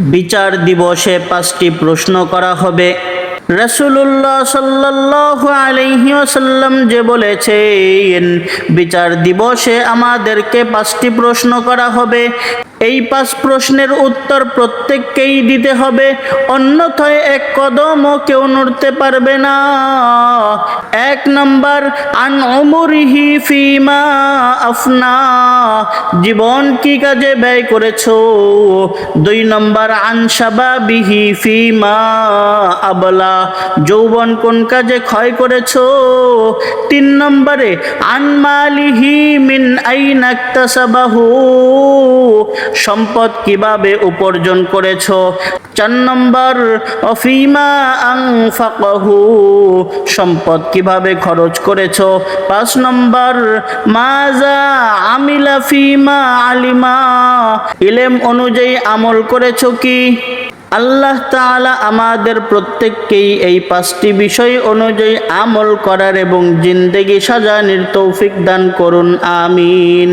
বিচার দিবসে পাঁচটি প্রশ্ন করা হবে। রসুল্লাহ সাল্লাহ আলহি ওসাল্লাম যে বলেছেন, বিচার দিবসে আমাদেরকে পাঁচটি প্রশ্ন করা হবে। এই পাঁচ প্রশ্নের উত্তর প্রত্যেককেই দিতে হবে। অন্যথায় এক কদমও কেউ নড়তে পারবে না। এক নম্বর, আন অমরিহি ফিমা আফনা জীবন কি কাজে ব্যয় করেছ? দুই নম্বর, আন সাবাবিহি ফিমা আবলা যৌবন কোন কাজে ক্ষয় করেছ? তিন নম্বরে, আন মালিহি মিন আইনাক্তাসাবাহু সম্পদ কীভাবে উপার্জন করেছ? চার নম্বর অফিমা আং ফাকাহু সম্পদ কীভাবে খরচ করেছ? পাঁচ নম্বর মাজা আমিলা ফিমা আলিমা। ইলেম অনুযায়ী আমল করেছ কি? আল্লাহ তাআলা আমাদের প্রত্যেককেই এই পাঁচটি বিষয় অনুযায়ী আমল করার এবং জিন্দেগি সাজানির তৌফিক দান করুন, আমিন।